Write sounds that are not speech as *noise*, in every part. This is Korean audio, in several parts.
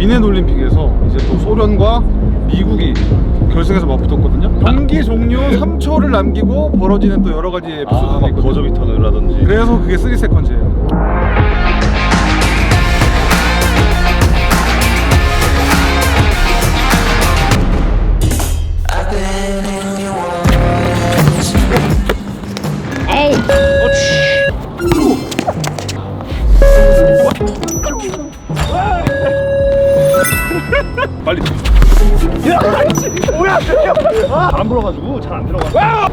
미넨 올림픽에서 이제 또 소련과 미국이 결승에서 맞붙었거든요. 경기 종료 3초를 남기고 벌어지는 또 여러 가지 에피소드가 아, 막 있거든요. 버저비터널이라든지 그래서 그게 3세컨즈예요. 빨리 안 불어가지고 잘 안 들어가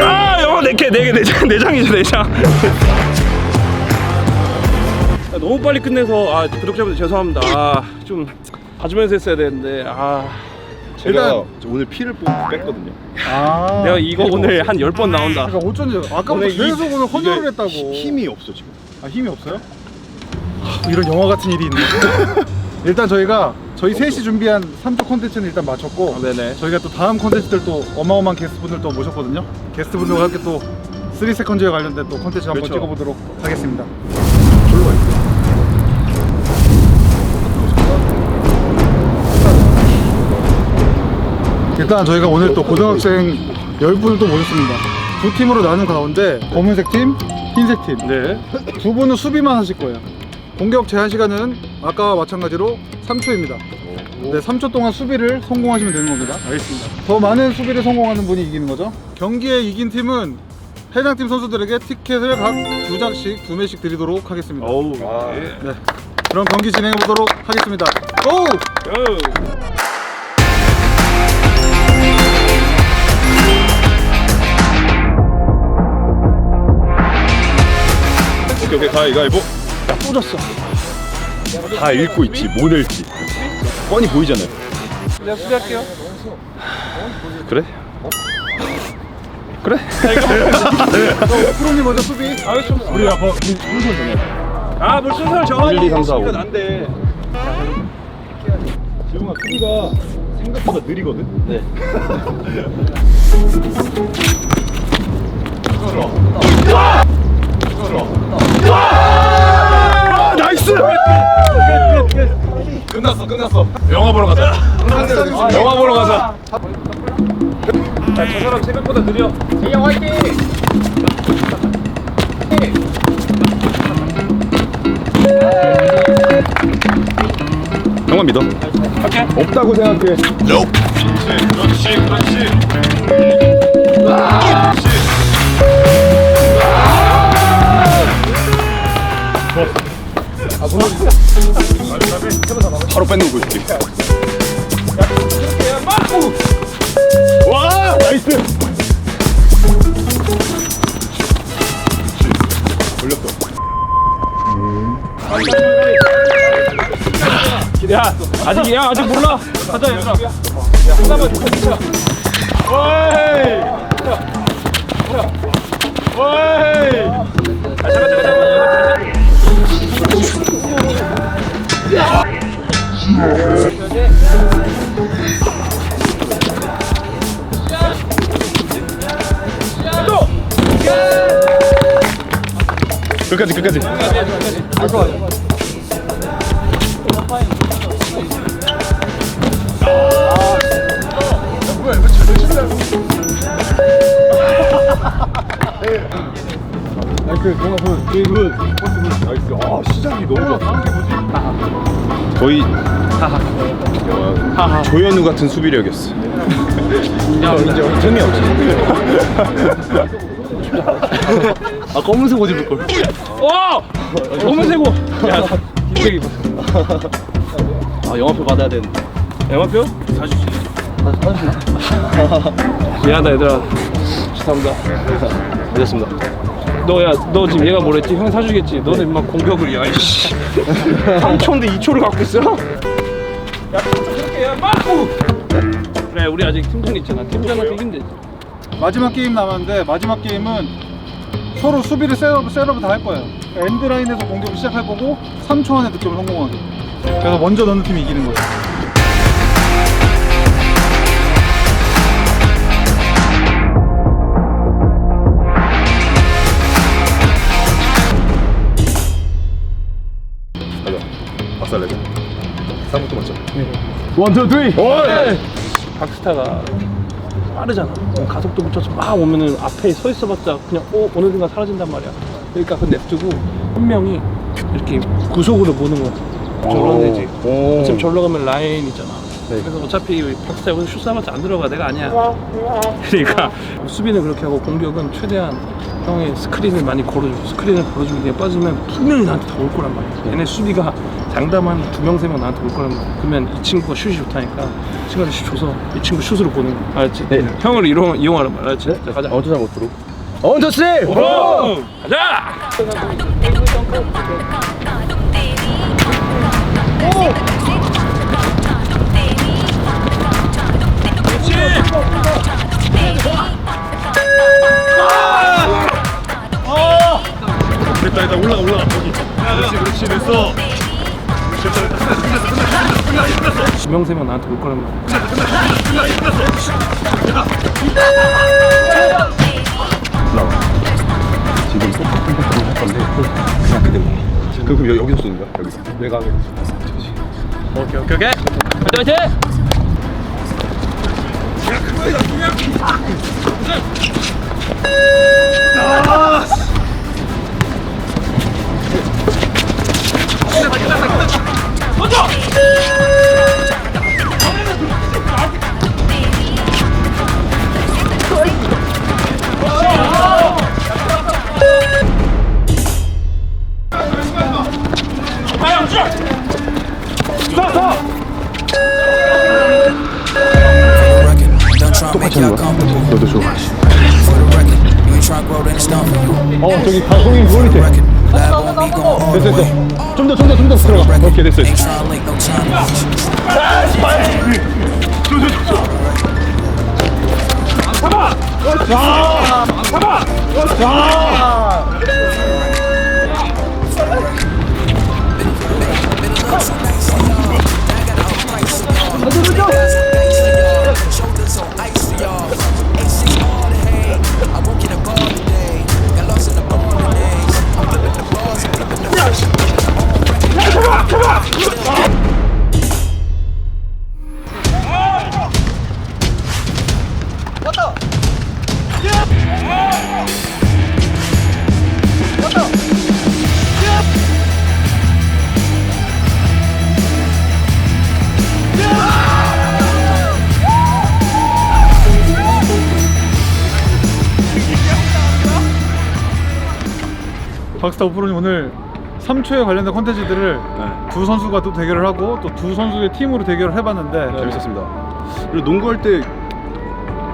아 영어 내게 내게 내장 내장이죠 내장. 아, 너무 빨리 끝내서 아 구독자분들 죄송합니다. 아, 좀 봐주면서 했어야 되는데 아 제가 오늘 피를 뽑 뺐거든요 아. 내가 이거 오늘 한 10번 나온다. 그러니까 어쩐지 아까부터 오늘 이- 계속 오늘 헌혈을 했다고. 히- 힘이 없어 지금 아 힘이 없어요? 하, 이런 영화 같은 일이 있네. *laughs* 일단 저희가 저희 셋이 준비한 3조 콘텐츠는 일단 마쳤고 아, 네네. 저희가 또 다음 콘텐츠들 또 어마어마한 게스트분들 또 모셨거든요. 게스트분들과 함께 또 3세컨즈에 관련된 또 콘텐츠 한번 그렇죠. 찍어보도록 하겠습니다. 일단 저희가 오늘 또 고등학생 10분을 또 모셨습니다. 두 팀으로 나눈 가운데 검은색 팀, 흰색 팀. 네. 두 분은 수비만 하실 거예요. 공격 제한 시간은 아까와 마찬가지로 3초입니다. 네, 3초 동안 수비를 성공하시면 되는 겁니다. 알겠습니다. 더 많은 수비를 성공하는 분이 이기는 거죠. 경기에 이긴 팀은 해당 팀 선수들에게 티켓을 각 두 장씩 두 매씩 드리도록 하겠습니다. 어우. 아. 예. 네. 그럼 경기 진행해 보도록 하겠습니다. 오! 고! 오케이 오케이 가위가위보 꽂았어. 다 읽고 있지 뭐 낼지 뻔히 보이잖아요 내가 수비할게요. 그래? 그래? 프로님 먼저 수비. 우리가 뭐 순서 정해 아, 물 순서를 정하지. 1, 2, 3, 4, 5. 난데. 지웅아 수비가 생각보다 느리거든? 네 *laughs* 나이스! 끝났어 끝났어. 영화 보러 가자. 영화 보러 가자. 야, 저 사람 생각보다 느려. 형만 믿어. 오케이. 없다고 생각해. 그렇지 그렇지 아직 야, 아직 몰라. 가자, 얘들아. 야, 하나만 더 진짜. 오이. 오이. 아, 잠깐, 잠깐, 잠깐. 끝까지 끝까지 나이 스, 뭔가 그, 그, 나이스 아 시작이 너무 좋아 거의 어, 조현우 같은 수비력이었어 인정 재미없지 *laughs* 아 검은색 옷 입을 걸 와! 검은색 옷. 야, 흰색 입어. 아, 영화표 받아야 되는데. 영화표? 사주지. *laughs* 미안하다, 얘들아. 죄송합니다. 늦었습니다 너, 야, 너 지금 얘가 뭐랬지? 형 사주겠지? 너는 막 공격을, 야, 이씨. *laughs* 3초인데 2초를 갖고 있어? 야, 그렇게 야, 막고! 그래, 우리 아직 팀전 있잖아. 팀전한테 이기면 되지. 마지막 게임 남았는데 마지막 게임은 서로 수비를 셋업, 셋업을 다 할 거예요. 엔드라인에서 공격을 시작할 거고 3초 안에 득점을 성공하게. 그래서 먼저 넣는 팀이 이기는 거예요. 3부터 맞죠? 원투 쓰리 박스타가 빠르잖아. 가속도 붙여서 막 오면은 앞에 서 있어봤자 그냥 어 어느 순간 사라진단 말이야. 그러니까 그 냅두고 한 명이 이렇게 구속으로 보는 거야. 데지. 오. 지금 절로 가면 라인 있잖아. 네. 그래서 어차피 박스타 여기서 슛 쏴봤자 안 들어가 내가 아니야. 그러니까 수비는 그렇게 하고 공격은 최대한 형의 스크린을 많이 걸어주고 스크린을 걸어주고 그냥 빠지면 분명히 나한테 다 올 거란 말이야. 얘네 수비가 장담한 두 명 세 명 나한테 올 거란 말이야. 그러면 이 친구가 슛이 좋다니까 이 친구한테 슛 줘서 이 친구 슛으로 보는 거야. 알았지? 네. 형을 이용, 이용하는 거야. 알았지? 자 가자. 잘 못으로. 원투 쓰리. 오! 가자! 됐다 됐다 올라가 올라가 거기. 그렇지 그렇지 됐어. 두명세명 나한테 올 거란 말이야. 올라와. 지금 똑같은 패턴을 할 건데 그냥 그대로. 그 그럼 여- 여기서 쏘는 거야? 여기서. 내가 하게. 오케이 오케이 오케이. 화이팅 화이팅! Don't try to make y'all comfortable. 너도 줘. For 어 저기 방송인 그거 밑에 됐어. 됐어 좀더 좀 더 좀 더 들어가 오케이 됐어. Link no time 박스타 프로님 오늘 3초에 관련된 컨텐츠들을 네. 두 선수가 또 대결을 하고 또 두 선수의 팀으로 대결을 해봤는데 재밌었습니다. 그리고 농구할 때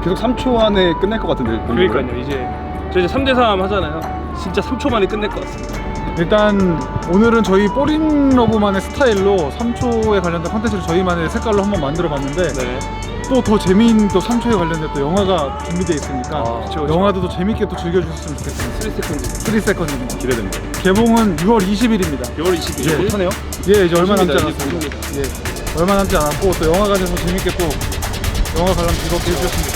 계속 3초 안에 끝날 것 같은데. 농구를. 그러니까요 이제 저 이제 3대 3 하잖아요. 진짜 3초 만에 끝낼 것 같습니다. 일단 오늘은 저희 뽀린 러브만의 스타일로 3초에 관련된 컨텐츠를 저희만의 색깔로 한번 만들어 봤는데 네. 또 더 재미있는 또 3초에 관련된 또 영화가 준비되어 있으니까 아, 그쵸, 그쵸. 영화도 또 재밌게 또 즐겨주셨으면 좋겠습니다 3세컨드 3세컨드입니다 기대됩니다. 개봉은 6월 20일입니다 6월 20일. 예, 하네요. 예 이제 얼마 남지 이제 않았습니다. 예 얼마 남지 않았고 또 영화관에서 재밌게 또 영화 관람 즐겁게 해주셨으면 좋겠습니다